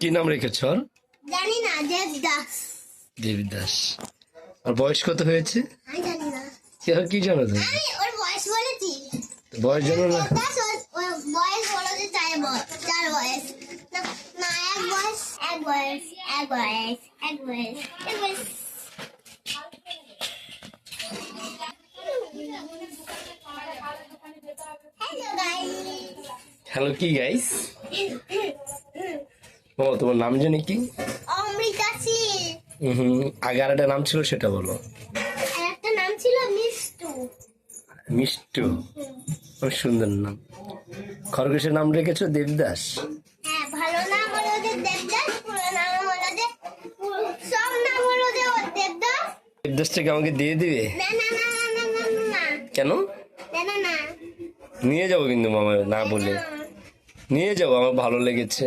কি নাম রেখেছ? ওর জানি না দেবদাস। দেবদাস। আর বয়স কত হয়েছে? আমি জানি না। কি জানো তুমি? ওর বয়স বলেছি। বয়স জানো না? বয়স বলো যে চার বয়স চার বয়স। না না এক বয়স এক বয়স এক বয়স এক বয়স এক বয়স। হ্যালো কি গাইস বাবা তোমার নাম জানি কি? অমৃতা হুম আগে আর একটা নাম ছিল সেটা বলো। একটা নাম ছিল মিষ্টু। মিষ্টু? খুব সুন্দর নাম। খরগোশের নাম রেখেছো দেবদাস? দেবদাসটাকে আমাকে দিয়ে দিবে? কেন? নিয়ে যাব কিন্তু মামা না বলে। নিয়ে যাব আমার ভালো লেগেছে।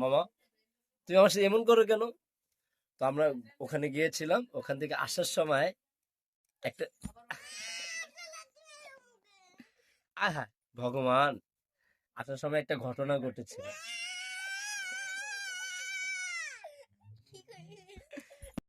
মামা, তুমি আমার সাথে এমন করো কেন? তো আমরা ওখানে গিয়েছিলাম, ওখান থেকে আসার সময় একটা আহা ভগবান, আসার সময় একটা ঘটনা ঘটেছিল।